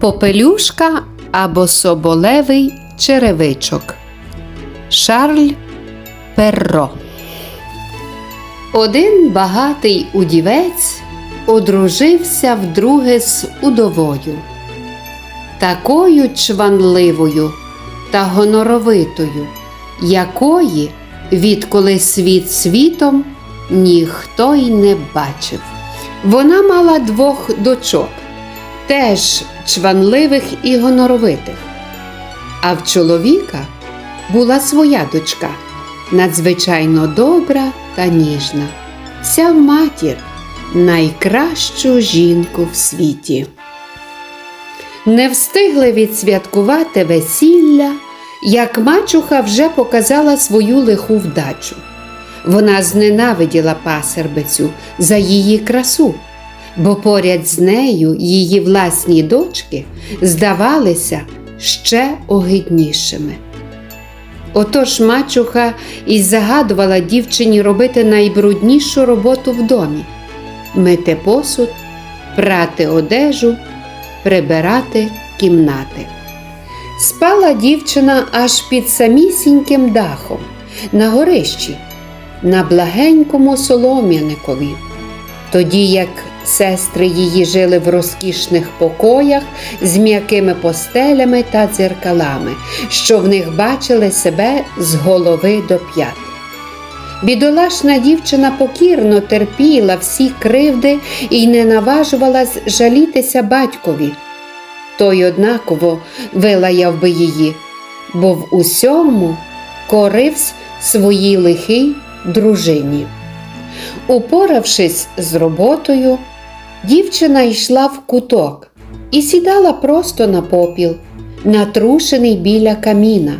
Попелюшка або соболевий черевичок. Шарль Перро. Один багатий удівець одружився вдруге з удовою, такою чванливою та гоноровитою, якої, відколи світ світом, ніхто й не бачив. Вона мала двох дочок, теж чванливих і гоноровитих. А в чоловіка була своя дочка, надзвичайно добра та ніжна, вся в матір, найкращу жінку в світі. Не встигли відсвяткувати весілля, як мачуха вже показала свою лиху вдачу. Вона зненавиділа пасербицю за її красу, бо поряд з нею її власні дочки здавалися ще огиднішими. Отож мачуха і загадувала дівчині робити найбруднішу роботу в домі мити посуд, прати одежу, прибирати кімнати. Спала дівчина аж під самісіньким дахом, на горищі, на благенькому солом'яникові. Тоді як сестри її жили в розкішних покоях з м'якими постелями та дзеркалами, що в них бачили себе з голови до п'ят. Бідолашна дівчина покірно терпіла всі кривди і не наважувалась жалітися батькові. Той однаково вилаяв би її, бо в усьому коривсь своїй лихій дружині. Упоравшись з роботою, дівчина йшла в куток і сідала просто на попіл, натрушений біля каміна.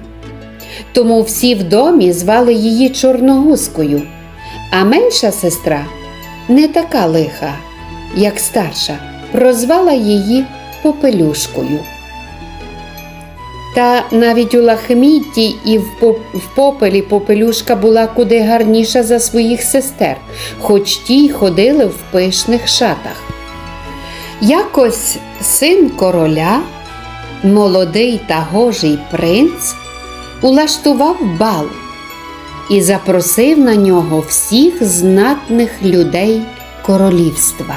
Тому всі в домі звали її Чорногузкою, а менша сестра, не така лиха, як старша, прозвала її Попелюшкою. Та навіть у лахмітті і в поп- в попелі попелюшка була куди гарніша за своїх сестер, хоч ті й ходили в пишних шатах. Якось син короля, молодий та гожий принц, улаштував бал і запросив на нього всіх знатних людей королівства.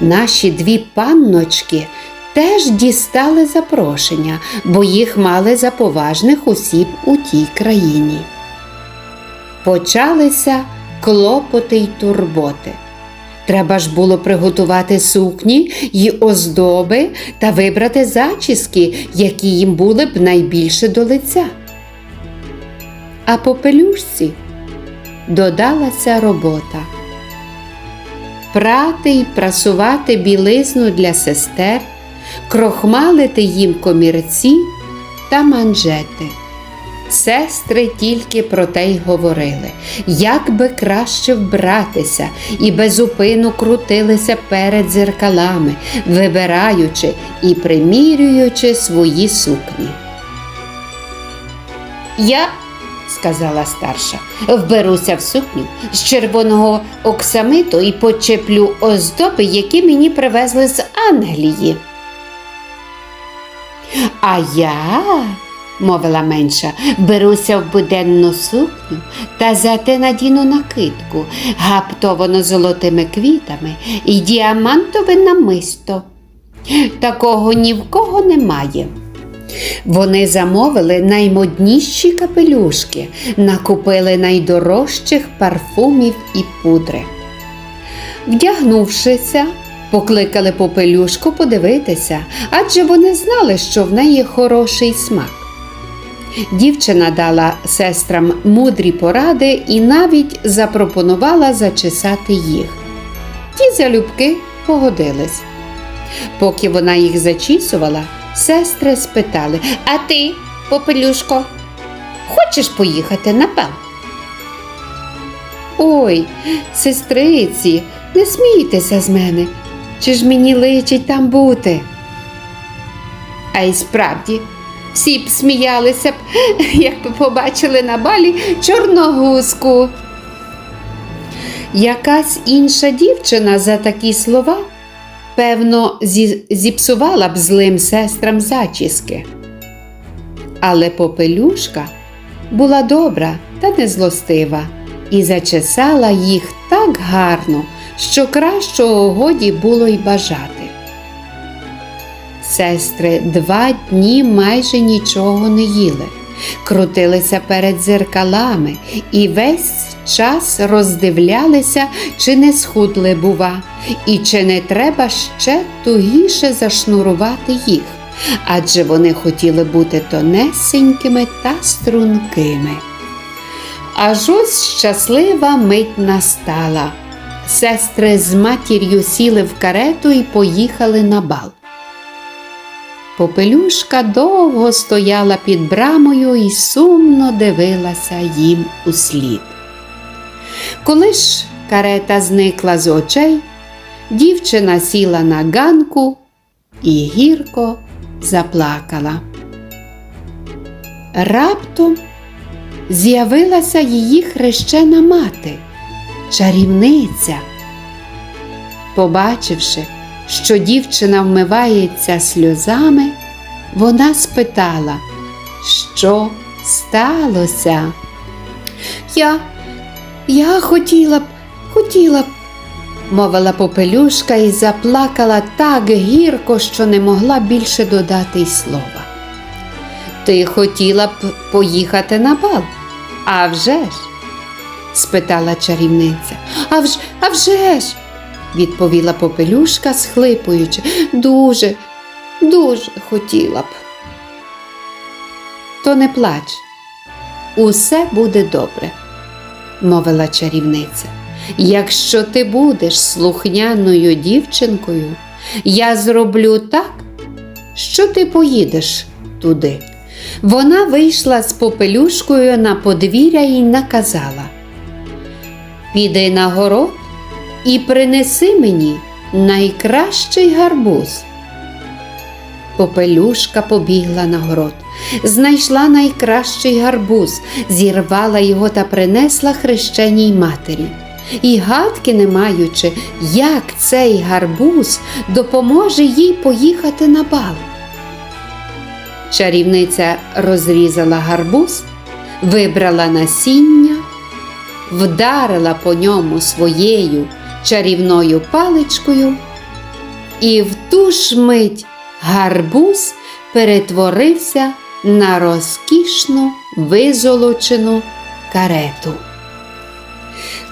Наші дві панночки теж дістали запрошення, бо їх мали за поважних осіб у тій країні. Почалися клопоти й турботи. Треба ж було приготувати сукні й оздоби та вибрати зачіски, які їм були б найбільше до лиця. А по пелюшці додалася робота прати й прасувати білизну для сестер, крохмалити їм комірці та манжети. Сестри тільки про те й говорили, як би краще вбратися, і безупину крутилися перед зеркалами, вибираючи і примірюючи свої сукні. Я, сказала старша, вберуся в сукню з червоного оксамиту і почеплю оздоби, які мені привезли з Англії. А я, мовила менша, беруся в буденну сукню та зате надіну накидку, гаптовано золотими квітами і діамантове намисто. Такого ні в кого немає. Вони замовили наймодніші капелюшки, накупили найдорожчих парфумів і пудри. Вдягнувшися, покликали попелюшку подивитися, адже вони знали, що в неї хороший смак. Дівчина дала сестрам мудрі поради і навіть запропонувала зачесати їх. Ті залюбки погодились. Поки вона їх зачісувала, сестри спитали: А ти, попелюшко, хочеш поїхати на бал? Ой, сестриці, не смійтеся з мене. Чи ж мені личить там бути? А й справді, всі б сміялися б, якби побачили на балі чорногузку. Якась інша дівчина за такі слова певно, зі- зіпсувала б злим сестрам зачіски. Але попелюшка була добра та незлостива і зачесала їх так гарно, що кращого годі було й бажати. Сестри два дні майже нічого не їли, крутилися перед зеркалами і весь час роздивлялися, чи не схудли, бува, і чи не треба ще тугіше зашнурувати їх, адже вони хотіли бути тонесенькими та стрункими. Аж ось щаслива мить настала. Сестри з матір'ю сіли в карету і поїхали на бал. Попелюшка довго стояла під брамою і сумно дивилася їм услід. Коли ж карета зникла з очей, дівчина сіла на ганку і гірко заплакала. Раптом з'явилася її хрещена мати, чарівниця. Побачивши, що дівчина вмивається сльозами, вона спитала, що сталося. Я, я хотіла б, хотіла б, мовила попелюшка і заплакала так гірко, що не могла більше додати й слова. Ти хотіла б поїхати на бал? А вже ж? спитала чарівниця. А вже, а вже ж, відповіла попелюшка, схлипуючи. Дуже, дуже хотіла б. То не плач, усе буде добре, мовила чарівниця. Якщо ти будеш слухняною дівчинкою, я зроблю так, що ти поїдеш туди. Вона вийшла з попелюшкою на подвір'я і наказала Піди на город і принеси мені найкращий гарбуз. Попелюшка побігла на город, знайшла найкращий гарбуз, зірвала його та принесла хрещеній матері. І гадки не маючи, як цей гарбуз допоможе їй поїхати на бал. Чарівниця розрізала гарбуз, вибрала насіння, вдарила по ньому своєю чарівною паличкою, і в ту ж мить гарбуз перетворився на розкішну визолочену карету.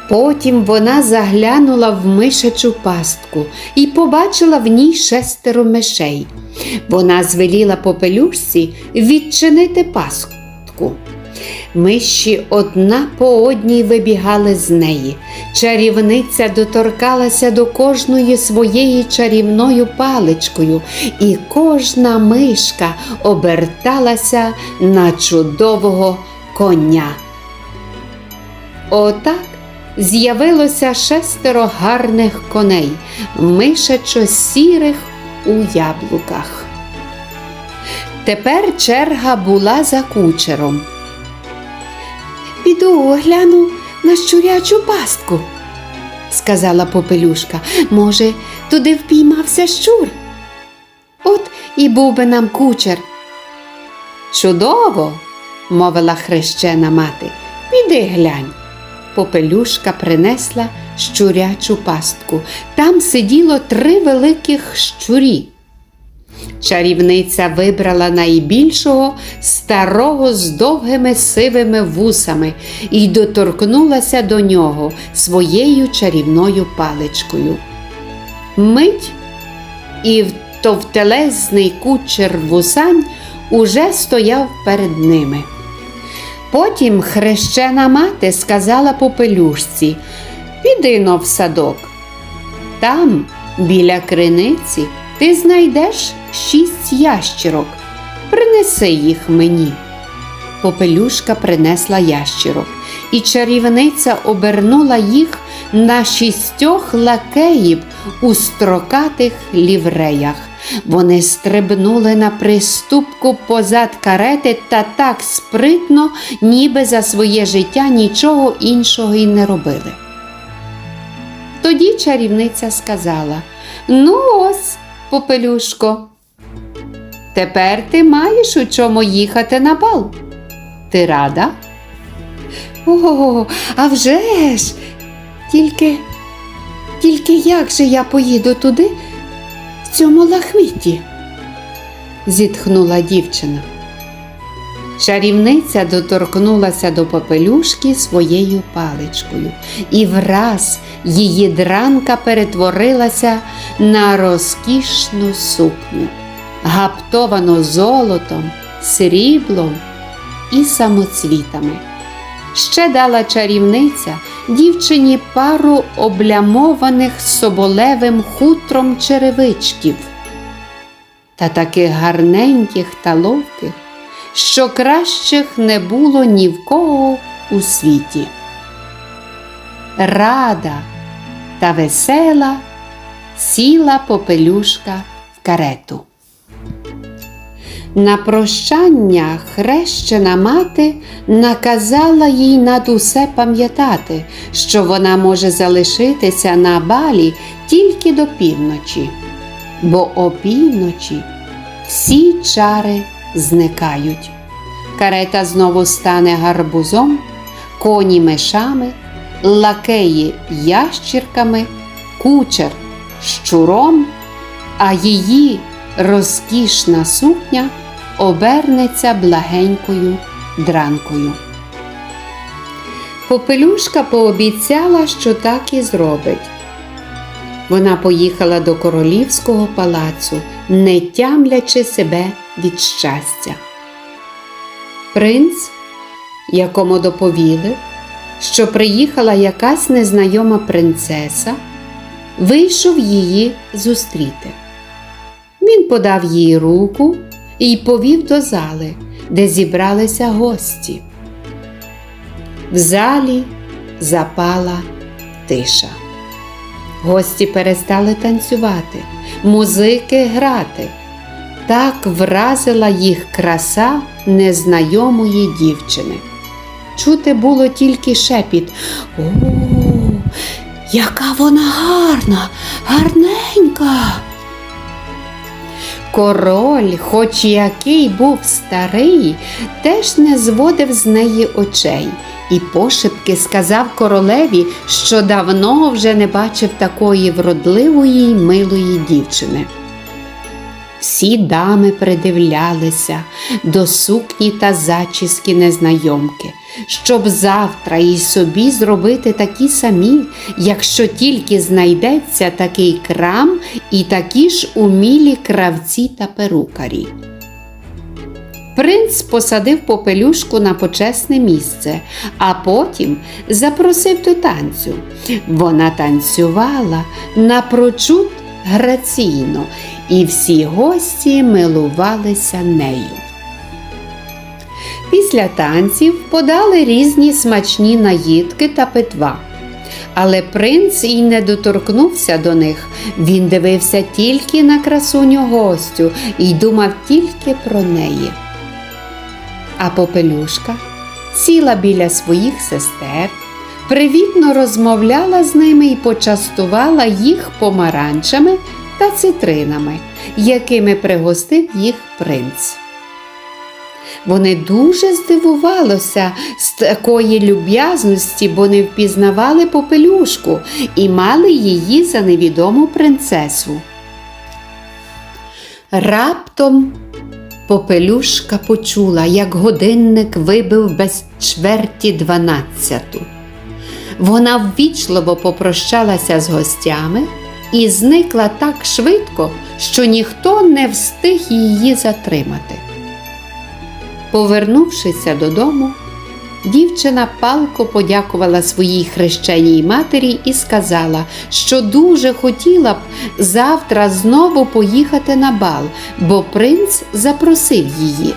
Потім вона заглянула в мишачу пастку і побачила в ній шестеро мишей. Вона звеліла попелюшці відчинити пастку. Миші одна по одній вибігали з неї. Чарівниця доторкалася до кожної своєю чарівною паличкою, і кожна мишка оберталася на чудового коня. Отак з'явилося шестеро гарних коней, мишачо сірих у яблуках. Тепер черга була за кучером. Піду огляну на щурячу пастку, сказала попелюшка. Може, туди впіймався щур? От і був би нам кучер. Чудово, мовила хрещена мати. Піди глянь. Попелюшка принесла щурячу пастку. Там сиділо три великих щурі. Чарівниця вибрала найбільшого старого з довгими сивими вусами і доторкнулася до нього своєю чарівною паличкою. Мить і товтелезний кучер вусань уже стояв перед ними. Потім хрещена мати сказала попелюшці Піди но в садок. Там, біля криниці, ти знайдеш шість ящірок. Принеси їх мені. Попелюшка принесла ящірок, і чарівниця обернула їх на шістьох лакеїв у строкатих лівреях. Вони стрибнули на приступку позад карети та так спритно, ніби за своє життя нічого іншого й не робили. Тоді чарівниця сказала Ну ось, попелюшко. Тепер ти маєш у чому їхати на бал. Ти рада? О, а вже ж! Тільки, тільки як же я поїду туди, в цьому лахміті? зітхнула дівчина. Чарівниця доторкнулася до попелюшки своєю паличкою, і враз її дранка перетворилася на розкішну сукню, гаптовану золотом, сріблом і самоцвітами. Ще дала чарівниця дівчині пару облямованих соболевим хутром черевичків та таких гарненьких та ловких, що кращих не було ні в кого у світі. Рада та весела сіла попелюшка в карету. На прощання хрещена мати наказала їй над усе пам'ятати, що вона може залишитися на балі тільки до півночі, бо опівночі всі чари зникають. Карета знову стане гарбузом, коні мишами, лакеї ящірками, кучер щуром, а її розкішна сукня обернеться благенькою дранкою. Попелюшка пообіцяла, що так і зробить. Вона поїхала до королівського палацу, не тямлячи себе від щастя. Принц, якому доповіли, що приїхала якась незнайома принцеса, вийшов її зустріти. Він подав їй руку і повів до зали, де зібралися гості. В залі запала тиша. Гості перестали танцювати, музики грати. Так вразила їх краса незнайомої дівчини. Чути було тільки шепіт. О, яка вона гарна, гарненька. Король, хоч який був старий, теж не зводив з неї очей і пошепки сказав королеві, що давно вже не бачив такої вродливої й милої дівчини. Всі дами придивлялися до сукні та зачіски незнайомки, щоб завтра і собі зробити такі самі, якщо тільки знайдеться такий крам і такі ж умілі кравці та перукарі. Принц посадив попелюшку на почесне місце, а потім запросив до танцю. Вона танцювала напрочуд граційно, і всі гості милувалися нею. Після танців подали різні смачні наїдки та питва. Але принц і не доторкнувся до них. Він дивився тільки на красуню гостю і думав тільки про неї. А попелюшка сіла біля своїх сестер, привітно розмовляла з ними і почастувала їх помаранчами та цитринами, якими пригостив їх принц. Вони дуже здивувалися з такої люб'язності, бо не впізнавали попелюшку і мали її за невідому принцесу. Раптом попелюшка почула, як годинник вибив без чверті дванадцяту. Вона ввічливо попрощалася з гостями і зникла так швидко, що ніхто не встиг її затримати. Повернувшися додому, дівчина палко подякувала своїй хрещеній матері і сказала, що дуже хотіла б завтра знову поїхати на бал, бо принц запросив її.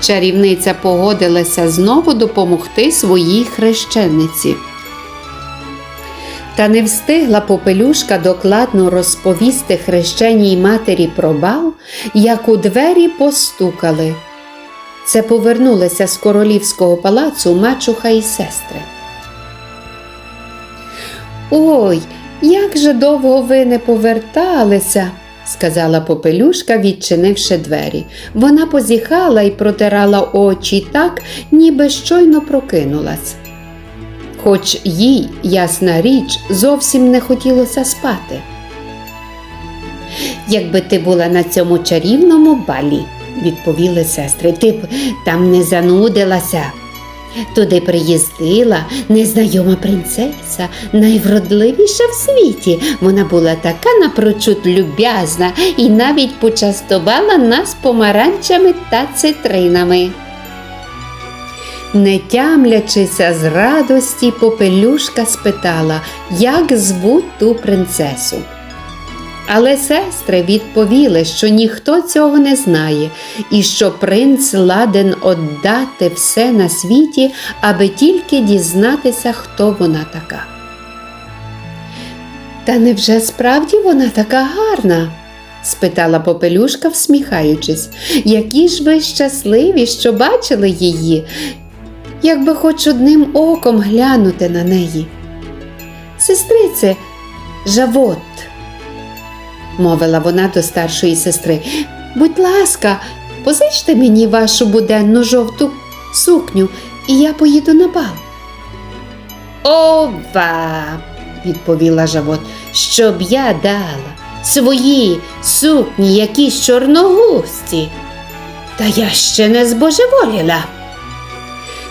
Чарівниця погодилася знову допомогти своїй хрещениці. Та не встигла попелюшка докладно розповісти хрещеній матері про бал, як у двері постукали. Це повернулися з королівського палацу мачуха і сестри. Ой, Як же довго ви не поверталися? сказала попелюшка, відчинивши двері. Вона позіхала і протирала очі так, ніби щойно прокинулась. Хоч їй, ясна річ, зовсім не хотілося спати. Якби ти була на цьому чарівному балі, відповіли сестри, ти б там не занудилася. Туди приїздила незнайома принцеса, найвродливіша в світі. Вона була така напрочуд люб'язна і навіть почастувала нас помаранчами та цитринами. Не тямлячися з радості, попелюшка спитала, як звуть ту принцесу. Але сестри відповіли, що ніхто цього не знає, і що принц ладен отдати все на світі, аби тільки дізнатися, хто вона така. Та невже справді вона така гарна? спитала попелюшка, всміхаючись. Які ж ви щасливі, що бачили її, якби хоч одним оком глянути на неї. Сестрице, Жавот, мовила вона до старшої сестри. Будь ласка, позичте мені вашу буденну жовту сукню, і я поїду на бал. Ова, відповіла Жавот, щоб я дала свої сукні якісь чорногусті. Та я ще не збожеволіла.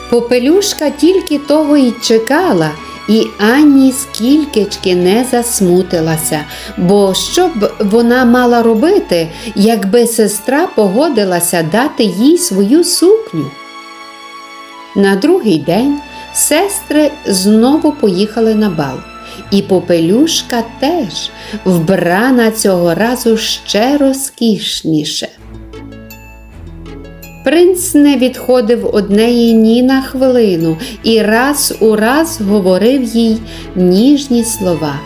Попелюшка тільки того й чекала, і ані скількички не засмутилася, бо що б вона мала робити, якби сестра погодилася дати їй свою сукню. На другий день сестри знову поїхали на бал, і попелюшка теж вбрана цього разу ще розкішніше. Принц не відходив од неї ні на хвилину і раз у раз говорив їй ніжні слова.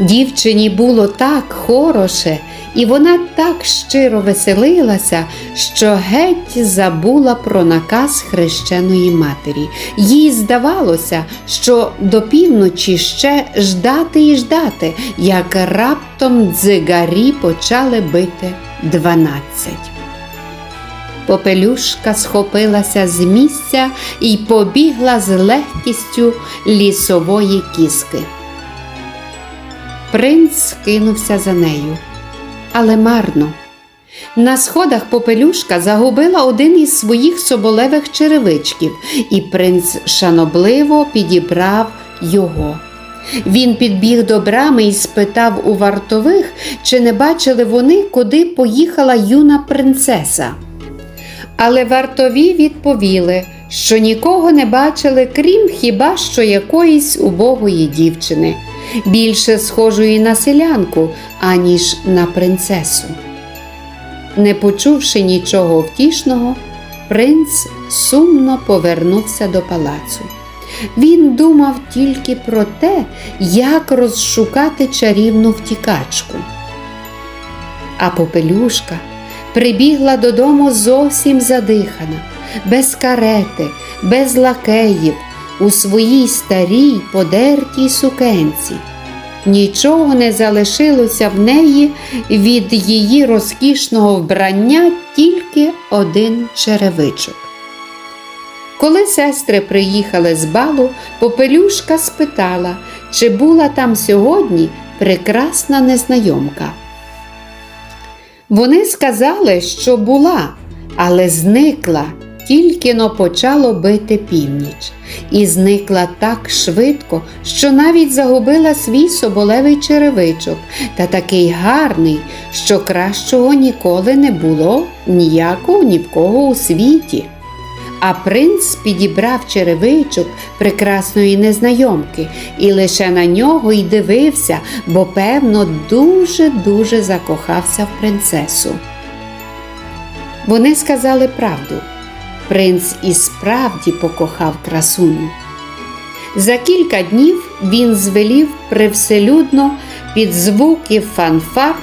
Дівчині було так хороше, і вона так щиро веселилася, що геть забула про наказ хрещеної матері. Їй здавалося, що до півночі ще ждати і ждати, як раптом дзигарі почали бити дванадцять. Попелюшка схопилася з місця і побігла з легкістю лісової кіски. Принц кинувся за нею, але марно. На сходах попелюшка загубила один із своїх соболевих черевичків, і принц шанобливо підібрав його. Він підбіг до брами і спитав у вартових, чи не бачили вони, куди поїхала юна принцеса. Але вартові відповіли, що нікого не бачили, крім хіба що якоїсь убогої дівчини, більше схожої на селянку, аніж на принцесу. Не почувши нічого втішного, принц сумно повернувся до палацу. Він думав тільки про те, як розшукати чарівну втікачку. А попелюшка прибігла додому зовсім задихана, без карети, без лакеїв, у своїй старій подертій сукенці. Нічого не залишилося в неї від її розкішного вбрання тільки один черевичок. Коли сестри приїхали з балу, попелюшка спитала, чи була там сьогодні прекрасна незнайомка. Вони сказали, що була, але зникла, тільки но почало бити північ, і зникла так швидко, що навіть загубила свій соболевий черевичок, та такий гарний, що кращого ніколи не було ніякого ні в кого у світі. А принц підібрав черевичок прекрасної незнайомки і лише на нього й дивився, бо, певно, дуже-дуже закохався в принцесу. Вони сказали правду. Принц і справді покохав красуню. За кілька днів він звелів привселюдно під звуки фанфар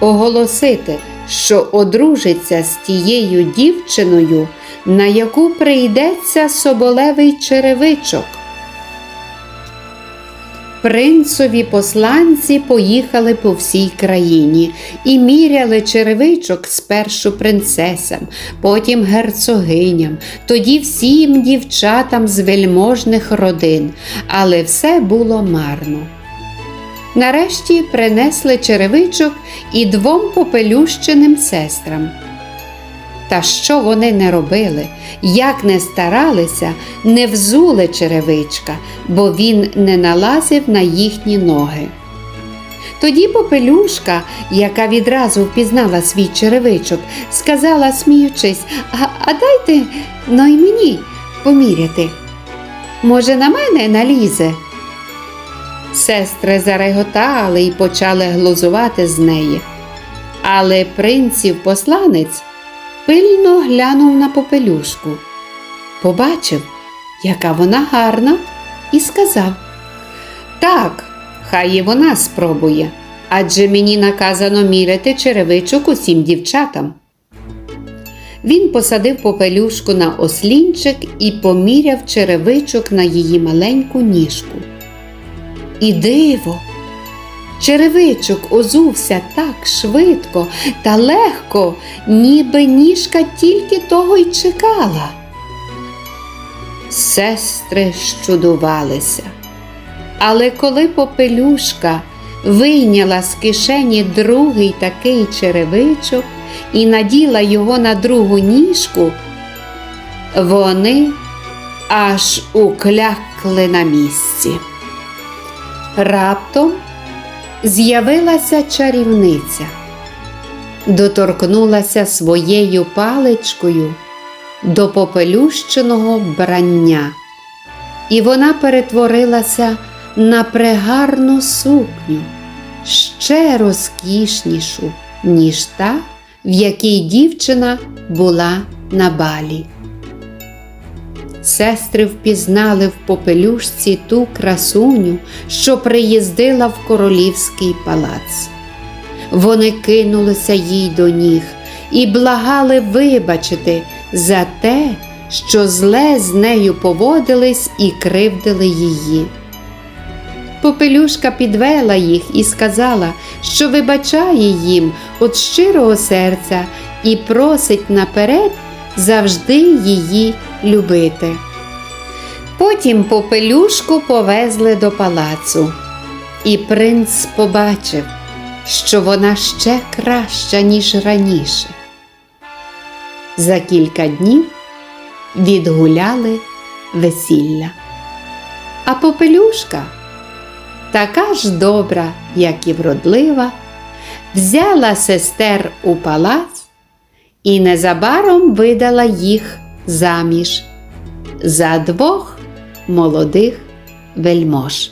оголосити, що одружиться з тією дівчиною, на яку прийдеться соболевий черевичок. Принцові посланці поїхали по всій країні і міряли черевичок спершу принцесам, потім герцогиням, тоді всім дівчатам з вельможних родин, але все було марно. Нарешті принесли черевичок і двом попелющеним сестрам. Та що вони не робили, як не старалися, не взули черевичка, бо він не налазив на їхні ноги. Тоді попелюшка, яка відразу впізнала свій черевичок, сказала, сміючись, а, а дайте ну й мені поміряти. Може, на мене налізе? Сестри зареготали і почали глузувати з неї. Але принців посланець пильно глянув на попелюшку, побачив, яка вона гарна, і сказав: Так, хай і вона спробує, адже мені наказано міряти черевичок усім дівчатам. Він посадив попелюшку на ослінчик і поміряв черевичок на її маленьку ніжку. І диво! Черевичок озувся так швидко та легко, ніби ніжка тільки того й чекала. Сестри щудувалися. Але коли попелюшка вийняла з кишені другий такий черевичок і наділа його на другу ніжку, вони аж уклякли на місці. Раптом з'явилася чарівниця, доторкнулася своєю паличкою до попелющеного брання, і вона перетворилася на прегарну сукню, ще розкішнішу, ніж та, в якій дівчина була на балі. Сестри впізнали в попелюшці ту красуню, що приїздила в королівський палац. Вони кинулися їй до ніг і благали вибачити за те, що зле з нею поводились і кривдили її. Попелюшка підвела їх і сказала, що вибачає їм від щирого серця і просить наперед завжди її любити. Потім попелюшку повезли до палацу, і принц побачив, що вона ще краща, ніж раніше. За кілька днів відгуляли весілля. А попелюшка, така ж добра, як і вродлива, взяла сестер у палац і незабаром видала їх заміж за двох молодих вельмож.